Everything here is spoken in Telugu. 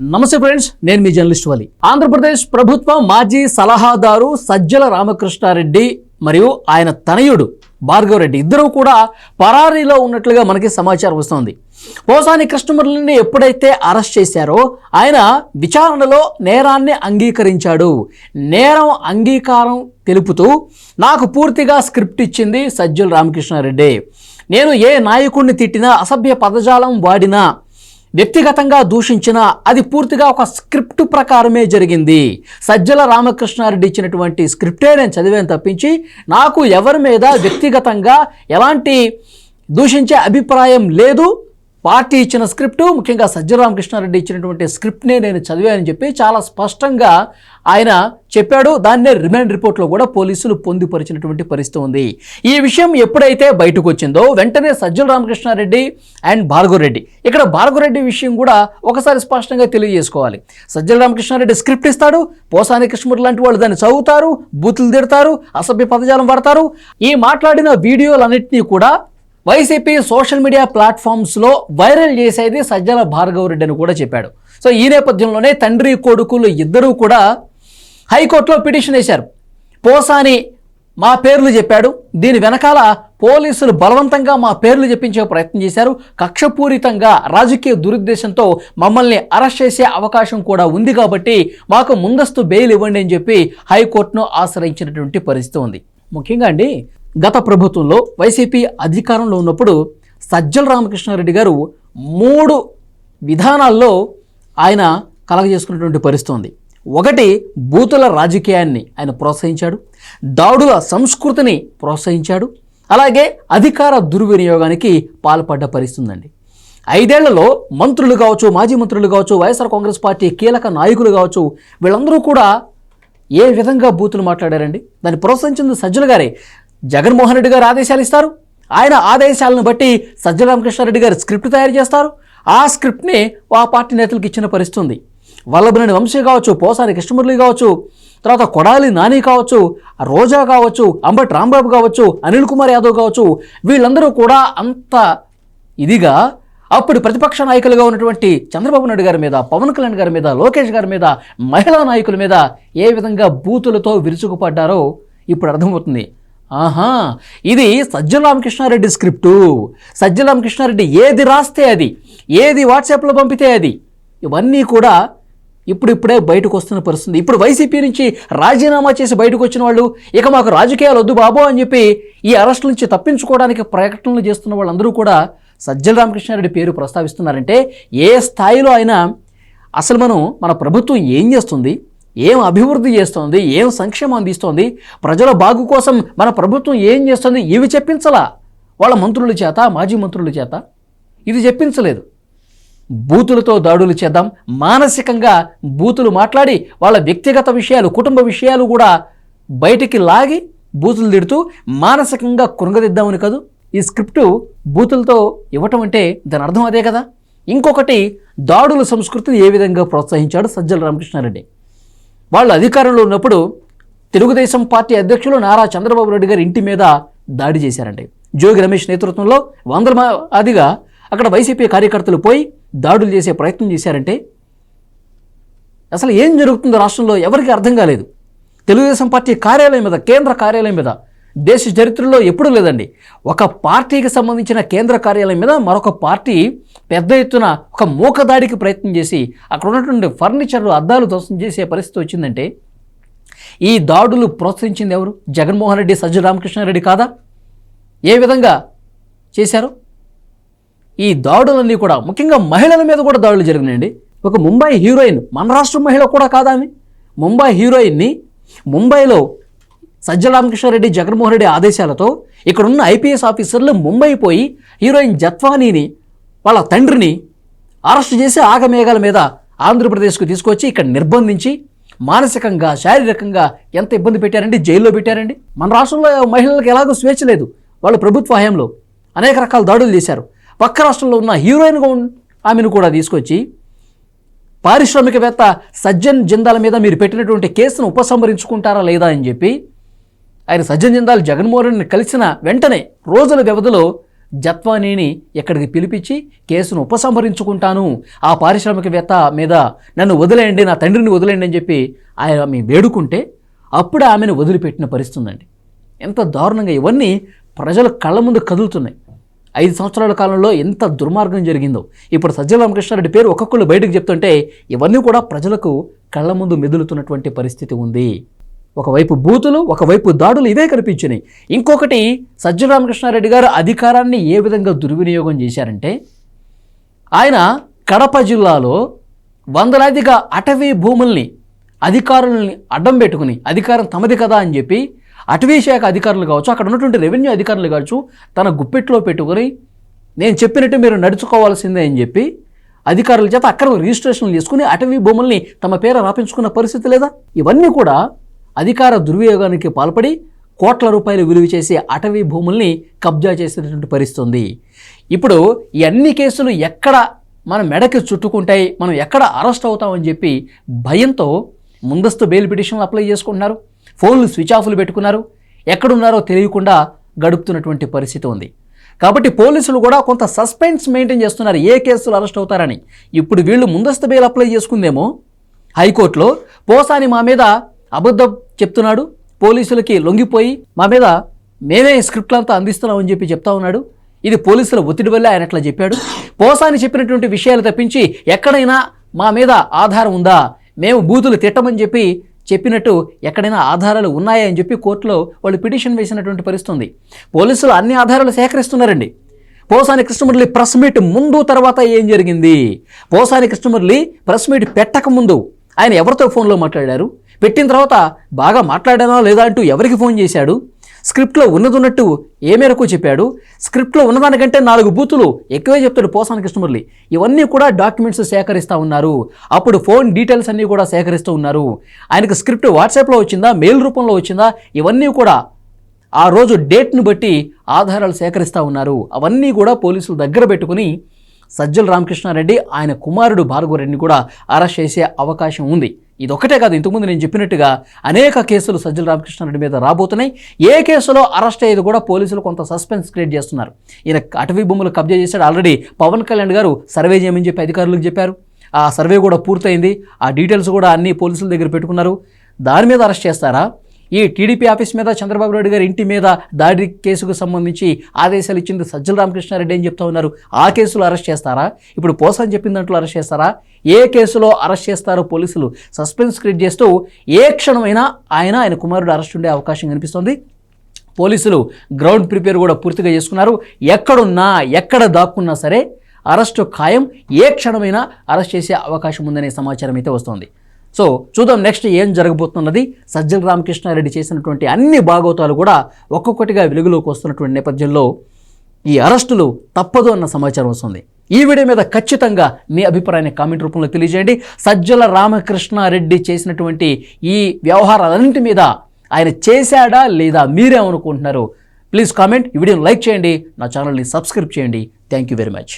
నమస్తే ఫ్రెండ్స్ నేను మీ జర్నలిస్ట్ వలి. ఆంధ్రప్రదేశ్ ప్రభుత్వ మాజీ సలహాదారు సజ్జల రామకృష్ణారెడ్డి మరియు ఆయన తనయుడు భార్గవరెడ్డి ఇద్దరూ కూడా పరారీలో ఉన్నట్లుగా మనకి సమాచారం వస్తోంది. పోసాని కృష్ణమురళిని ఎప్పుడైతే అరెస్ట్ చేశారో ఆయన విచారణలో నేరాన్ని అంగీకరించాడు. నేరం అంగీకారం తెలుపుతూ నాకు పూర్తిగా స్క్రిప్ట్ ఇచ్చింది సజ్జల రామకృష్ణారెడ్డి. నేను ఏ నాయకుడిని తిట్టినా అసభ్య పదజాలం వాడినా వ్యక్తిగతంగా దూషించిన అది పూర్తిగా ఒక స్క్రిప్ట్ ప్రకారమే జరిగింది. సజ్జల రామకృష్ణారెడ్డి ఇచ్చినటువంటి స్క్రిప్టే నేను చదివాను తప్పించి నాకు ఎవరి మీద వ్యక్తిగతంగా ఎలాంటి దూషించే అభిప్రాయం లేదు. పార్టీ ఇచ్చిన స్క్రిప్ట్ ముఖ్యంగా సజ్జల రామకృష్ణారెడ్డి ఇచ్చినటువంటి స్క్రిప్ట్నే నేను చదివానని చెప్పి చాలా స్పష్టంగా ఆయన చెప్పాడు. దాన్నే రిమాండ్ రిపోర్ట్లో కూడా పోలీసులు పొందుపరిచినటువంటి పరిస్థితి ఉంది. ఈ విషయం ఎప్పుడైతే బయటకు వచ్చిందో వెంటనే సజ్జల రామకృష్ణారెడ్డి అండ్ భార్గవరెడ్డి. ఇక్కడ భార్గవరెడ్డి విషయం కూడా ఒకసారి స్పష్టంగా తెలియజేసుకోవాలి. సజ్జల రామకృష్ణారెడ్డి స్క్రిప్ట్ ఇస్తాడు పోసాని కృష్ణుడు లాంటి వాళ్ళు దాన్ని చదువుతారు బూతులు తిడతారు అసభ్య పదజాలం వాడతారు. ఈ మాట్లాడిన వీడియోలన్నింటినీ కూడా వైసీపీ సోషల్ మీడియా ప్లాట్ఫామ్స్లో వైరల్ చేసేది సజ్జల భార్గవ రెడ్డి అని కూడా చెప్పాడు. సో ఈ నేపథ్యంలోనే తండ్రి కొడుకులు ఇద్దరూ కూడా హైకోర్టులో పిటిషన్ వేశారు. పోసాని మా పేర్లు చెప్పాడు. దీని వెనకాల పోలీసులు బలవంతంగా మా పేర్లు చెప్పించే ప్రయత్నం చేశారు. కక్షపూరితంగా రాజకీయ దురుద్దేశంతో మమ్మల్ని అరెస్ట్ చేసే అవకాశం కూడా ఉంది కాబట్టి మాకు ముందస్తు బెయిల్ ఇవ్వండి అని చెప్పి హైకోర్టును ఆశ్రయించినటువంటి పరిస్థితి ఉంది. ముఖ్యంగా అండి గత ప్రభుత్వంలో వైసీపీ అధికారంలో ఉన్నప్పుడు సజ్జల రామకృష్ణారెడ్డి గారు మూడు విధానాల్లో ఆయన కలగజేసుకున్నటువంటి పరిస్థితి ఉంది. ఒకటి బూతుల రాజకీయాన్ని ఆయన ప్రోత్సహించాడు. దాడుల సంస్కృతిని ప్రోత్సహించాడు. అలాగే అధికార దుర్వినియోగానికి పాల్పడ్డ పరిస్థితి ఉందండి. ఐదేళ్ళలో మంత్రులు కావచ్చు మాజీ మంత్రులు కావచ్చు వైఎస్ఆర్ కాంగ్రెస్ పార్టీ కీలక నాయకులు కావచ్చు వీళ్ళందరూ కూడా ఏ విధంగా బూతులు మాట్లాడారండి? దాన్ని ప్రోత్సహించింది సజ్జల గారే. జగన్మోహన్ రెడ్డి గారు ఆదేశాలు ఇస్తారు. ఆయన ఆదేశాలను బట్టి సజ్జల రామకృష్ణారెడ్డి గారు స్క్రిప్ట్ తయారు చేస్తారు. ఆ స్క్రిప్ట్ని ఆ పార్టీ నేతలకు ఇచ్చిన పరిస్థితుంది. వల్లభనేని వంశీ కావచ్చు పోసారి కృష్ణమురళి కావచ్చు తర్వాత కొడాలి నాని కావచ్చు రోజా కావచ్చు అంబటి రాంబాబు కావచ్చు అనిల్ కుమార్ యాదవ్ కావచ్చు వీళ్ళందరూ కూడా అంత ఇదిగా అప్పుడు ప్రతిపక్ష నాయకులుగా ఉన్నటువంటి చంద్రబాబు నాయుడు గారి మీద పవన్ కళ్యాణ్ గారి మీద లోకేష్ గారి మీద మహిళా నాయకుల మీద ఏ విధంగా బూతులతో విరుచుకుపడ్డారో ఇప్పుడు అర్థమవుతుంది. ఆహా ఇది సజ్జల రామకృష్ణారెడ్డి స్క్రిప్టు. సజ్జల రామకృష్ణారెడ్డి ఏది రాస్తే అది ఏది వాట్సాప్లో పంపితే అది ఇవన్నీ కూడా ఇప్పుడిప్పుడే బయటకు వస్తున్న పరిస్థితి. ఇప్పుడు వైసీపీ నుంచి రాజీనామా చేసి బయటకు వచ్చిన వాళ్ళు ఇక మాకు రాజకీయాలు వద్దు బాబు అని చెప్పి ఈ అరెస్ట్ నుంచి తప్పించుకోవడానికి ప్రకటనలు చేస్తున్న వాళ్ళందరూ కూడా సజ్జల రామకృష్ణారెడ్డి పేరు ప్రస్తావిస్తున్నారంటే ఏ స్థాయిలో అయినా అసలు మనం మన ప్రభుత్వం ఏం చేస్తుంది? ఏం అభివృద్ధి చేస్తోంది? ఏం సంక్షేమం అందిస్తోంది? ప్రజల బాగు కోసం మన ప్రభుత్వం ఏం చేస్తుంది? ఇవి చెప్పించలా? వాళ్ళ మంత్రుల చేత మాజీ మంత్రుల చేత ఇది చెప్పించలేదు. బూతులతో దాడులు చేద్దాం. మానసికంగా బూతులు మాట్లాడి వాళ్ళ వ్యక్తిగత విషయాలు కుటుంబ విషయాలు కూడా బయటికి లాగి బూతులు తిడుతూ మానసికంగా కృంగదిద్దామని కాదు ఈ స్క్రిప్టు బూతులతో ఇవ్వటం అంటే దాని అర్థం అదే కదా? ఇంకొకటి దాడుల సంస్కృతిని ఏ విధంగా ప్రోత్సహించాడు సజ్జల రామకృష్ణారెడ్డి? వాళ్ళు అధికారంలో ఉన్నప్పుడు తెలుగుదేశం పార్టీ అధ్యక్షులు నారా చంద్రబాబు నాయుడు గారి ఇంటి మీద దాడి చేశారండి. జోగి రమేష్ నేతృత్వంలో వందల అదిగా అక్కడ వైసీపీ కార్యకర్తలు పోయి దాడులు చేసే ప్రయత్నం చేశారంటే అసలు ఏం జరుగుతుందో రాష్ట్రంలో ఎవరికి అర్థం కాలేదు. తెలుగుదేశం పార్టీ కార్యాలయం మీద కేంద్ర కార్యాలయం మీద దేశ చరిత్రలో ఎప్పుడూ లేదండి. ఒక పార్టీకి సంబంధించిన కేంద్ర కార్యాలయం మీద మరొక పార్టీ పెద్ద ఎత్తున ఒక మూకదాడికి ప్రయత్నం చేసి అక్కడ ఉన్నటువంటి ఫర్నిచర్లు అద్దాలు ధ్వంసం చేసే పరిస్థితి వచ్చిందంటే ఈ దాడులు ప్రోత్సహించింది ఎవరు? జగన్మోహన్ రెడ్డి సజ్జల రామకృష్ణారెడ్డి కాదా? ఏ విధంగా చేశారు? ఈ దాడులన్నీ కూడా ముఖ్యంగా మహిళల మీద కూడా దాడులు జరిగినాయండి. ఒక ముంబై హీరోయిన్ మన రాష్ట్ర మహిళ కూడా కాదా అని ముంబై హీరోయిన్ని ముంబైలో సజ్జల రామకృష్ణారెడ్డి జగన్మోహన్ రెడ్డి ఆదేశాలతో ఇక్కడున్న ఐపీఎస్ ఆఫీసర్లు ముంబై పోయి హీరోయిన్ జత్వానీని వాళ్ళ తండ్రిని అరెస్ట్ చేసి ఆగమేఘాల మీద ఆంధ్రప్రదేశ్కు తీసుకొచ్చి ఇక్కడ నిర్బంధించి మానసికంగా శారీరకంగా ఎంత ఇబ్బంది పెట్టారండి? జైల్లో పెట్టారండి? మన రాష్ట్రంలో మహిళలకు ఎలాగో స్వేచ్ఛ లేదు. వాళ్ళు ప్రభుత్వ హయాంలో అనేక రకాల దాడులు చేశారు. పక్క రాష్ట్రంలో ఉన్న హీరోయిన్గా ఆమెను కూడా తీసుకొచ్చి పారిశ్రామికవేత్త సజ్జన్ జిందాల మీద మీరు పెట్టినటువంటి కేసును ఉపసంహరించుకుంటారా లేదా అని చెప్పి ఆయన సజ్జన్ జిందాల్ జగన్మోహన్ కలిసిన వెంటనే రోజుల వ్యవధిలో జత్వానీని ఇక్కడికి పిలిపించి కేసును ఉపసంహరించుకుంటాను. ఆ పారిశ్రామికవేత్త మీద నన్ను వదిలేయండి నా తండ్రిని వదిలేయండి అని చెప్పి ఆయన ఆమె వేడుకుంటే అప్పుడు ఆమెను వదిలిపెట్టిన పరిస్థితి ఉందండి. ఎంత దారుణంగా ఇవన్నీ ప్రజల కళ్ళ ముందు కదులుతున్నాయి. ఐదు సంవత్సరాల కాలంలో ఎంత దుర్మార్గం జరిగిందో. ఇప్పుడు సజ్జల రామకృష్ణారెడ్డి పేరు ఒక్కొక్కళ్ళు బయటకు చెప్తుంటే ఇవన్నీ కూడా ప్రజలకు కళ్ళ ముందు మెదులుతున్నటువంటి పరిస్థితి ఉంది. ఒకవైపు బూతులు ఒకవైపు దాడులు ఇవే కనిపించినాయి. ఇంకొకటి సజ్జల రామకృష్ణారెడ్డి గారు అధికారాన్ని ఏ విధంగా దుర్వినియోగం చేశారంటే ఆయన కడప జిల్లాలో వందలాదిగా అటవీ భూముల్ని అధికారులని అడ్డం పెట్టుకుని అధికారం తమది కదా అని చెప్పి అటవీ శాఖ అధికారులు కావచ్చు అక్కడ ఉన్నటువంటి రెవెన్యూ అధికారులు కావచ్చు తన గుప్పెట్లో పెట్టుకొని నేను చెప్పినట్టు మీరు నడుచుకోవాల్సిందే అని చెప్పి అధికారుల చేత అక్కడ రిజిస్ట్రేషన్లు చేసుకుని అటవీ భూముల్ని తమ పేర రాపించుకున్న పరిస్థితి లేదా? ఇవన్నీ కూడా అధికార దుర్వినియోగానికి పాల్పడి కోట్ల రూపాయలు విలువ చేసే అటవీ భూముల్ని కబ్జా చేసినటువంటి పరిస్థితుంది. ఇప్పుడు ఈ అన్ని కేసులు ఎక్కడ మన మెడకి చుట్టుకుంటాయి మనం ఎక్కడ అరెస్ట్ అవుతామని చెప్పి భయంతో ముందస్తు బెయిల్ పిటిషన్లు అప్లై చేసుకుంటున్నారు. ఫోన్లు స్విచ్ ఆఫ్లు పెట్టుకున్నారు. ఎక్కడున్నారో తెలియకుండా గడుపుతున్నటువంటి పరిస్థితి ఉంది. కాబట్టి పోలీసులు కూడా కొంత సస్పెన్స్ మెయింటైన్ చేస్తున్నారు. ఏ కేసులు అరెస్ట్ అవుతారని. ఇప్పుడు వీళ్ళు ముందస్తు బెయిల్ అప్లై చేసుకుందేమో హైకోర్టులో. పోసాని మా మీద అబద్ధం చెప్తున్నాడు పోలీసులకి లొంగిపోయి మా మీద మేమే స్క్రిప్ట్లంతా అందిస్తున్నామని చెప్పి చెప్తా ఉన్నాడు. ఇది పోలీసుల ఒత్తిడి వల్ల ఆయన అట్లా చెప్పాడు. పోసాని చెప్పినటువంటి విషయాలు తప్పించి ఎక్కడైనా మా మీద ఆధారం ఉందా? మేము బూతులు తిట్టమని చెప్పి చెప్పినట్టు ఎక్కడైనా ఆధారాలు ఉన్నాయా అని చెప్పి కోర్టులో వాళ్ళు పిటిషన్ వేసినటువంటి పరిస్థితి ఉంది. పోలీసులు అన్ని ఆధారాలు సేకరిస్తున్నారండి. పోసాని కృష్ణమురళి ప్రెస్ మీట్ ముందు తర్వాత ఏం జరిగింది? పోసాని కృష్ణమురళి ప్రెస్ మీట్ పెట్టక ముందు ఆయన ఎవరితో ఫోన్లో మాట్లాడారు? పెట్టిన తర్వాత బాగా మాట్లాడానా లేదా అంటూ ఎవరికి ఫోన్ చేశాడు? స్క్రిప్ట్లో ఉన్నది ఉన్నట్టు ఏ మేరకు చెప్పాడు? స్క్రిప్ట్లో ఉన్నదానికంటే నాలుగు బూతులు ఎక్కువే చెప్తాడు పోసాన కృష్ణమురళి. ఇవన్నీ కూడా డాక్యుమెంట్స్ సేకరిస్తూ ఉన్నారు. అప్పుడు ఫోన్ డీటెయిల్స్ అన్నీ కూడా సేకరిస్తూ ఉన్నారు. ఆయనకు స్క్రిప్ట్ వాట్సాప్లో వచ్చిందా? మెయిల్ రూపంలో వచ్చిందా? ఇవన్నీ కూడా ఆ రోజు డేట్ను బట్టి ఆధారాలు సేకరిస్తూ ఉన్నారు. అవన్నీ కూడా పోలీసులు దగ్గర పెట్టుకుని సజ్జల రామకృష్ణారెడ్డి ఆయన కుమారుడు భార్గవరెడ్డిని కూడా అరెస్ట్ చేసే అవకాశం ఉంది. ఇది ఒకటే కాదు ఇంతకుముందు నేను చెప్పినట్టుగా అనేక కేసులు సజ్జల రామకృష్ణారెడ్డి మీద రాబోతున్నాయి. ఏ కేసులో అరెస్ట్ అయ్యేది కూడా పోలీసులు కొంత సస్పెన్స్ క్రియేట్ చేస్తున్నారు. ఈయన అటవీ భూములు కబ్జా చేశాడు ఆల్రెడీ. పవన్ కళ్యాణ్ గారు సర్వే చేయమని చెప్పి అధికారులకు చెప్పారు. ఆ సర్వే కూడా పూర్తయింది. ఆ డీటెయిల్స్ కూడా అన్ని పోలీసుల దగ్గర పెట్టుకున్నారు. దాని మీద అరెస్ట్ చేస్తారా? ఈ టీడీపీ ఆఫీస్ మీద చంద్రబాబు నాయుడు గారి ఇంటి మీద దాడి కేసుకు సంబంధించి ఆదేశాలు ఇచ్చింది సజ్జల రామకృష్ణారెడ్డి అని చెప్తా ఉన్నారు. ఆ కేసులో అరెస్ట్ చేస్తారా? ఇప్పుడు పోసని చెప్పిన దాంట్లో అరెస్ట్ చేస్తారా? ఏ కేసులో అరెస్ట్ చేస్తారో పోలీసులు సస్పెన్స్ క్రియేట్ చేస్తూ ఏ క్షణమైనా ఆయన ఆయన కుమారుడు అరెస్ట్ ఉండే అవకాశం కనిపిస్తోంది. పోలీసులు గ్రౌండ్ ప్రిపేర్ కూడా పూర్తిగా చేసుకున్నారు. ఎక్కడున్నా ఎక్కడ దాక్కున్నా సరే అరెస్టు ఖాయం. ఏ క్షణమైనా అరెస్ట్ చేసే అవకాశం ఉందనే సమాచారం అయితే వస్తోంది. సో చూద్దాం నెక్స్ట్ ఏం జరగబోతున్నది. సజ్జల రామకృష్ణారెడ్డి చేసినటువంటి అన్ని భాగవతాలు కూడా ఒక్కొక్కటిగా వెలుగులోకి వస్తున్నటువంటి నేపథ్యంలో ఈ అరెస్టులు తప్పదు అన్న సమాచారం వస్తుంది. ఈ వీడియో మీద ఖచ్చితంగా మీ అభిప్రాయాన్ని కామెంట్ రూపంలో తెలియజేయండి. సజ్జల రామకృష్ణారెడ్డి చేసినటువంటి ఈ వ్యవహారాలన్నింటి మీద ఆయన చేశాడా లేదా మీరేమనుకుంటున్నారు ప్లీజ్ కామెంట్. ఈ వీడియోని లైక్ చేయండి. నా ఛానల్ని సబ్స్క్రైబ్ చేయండి. Thank you very much.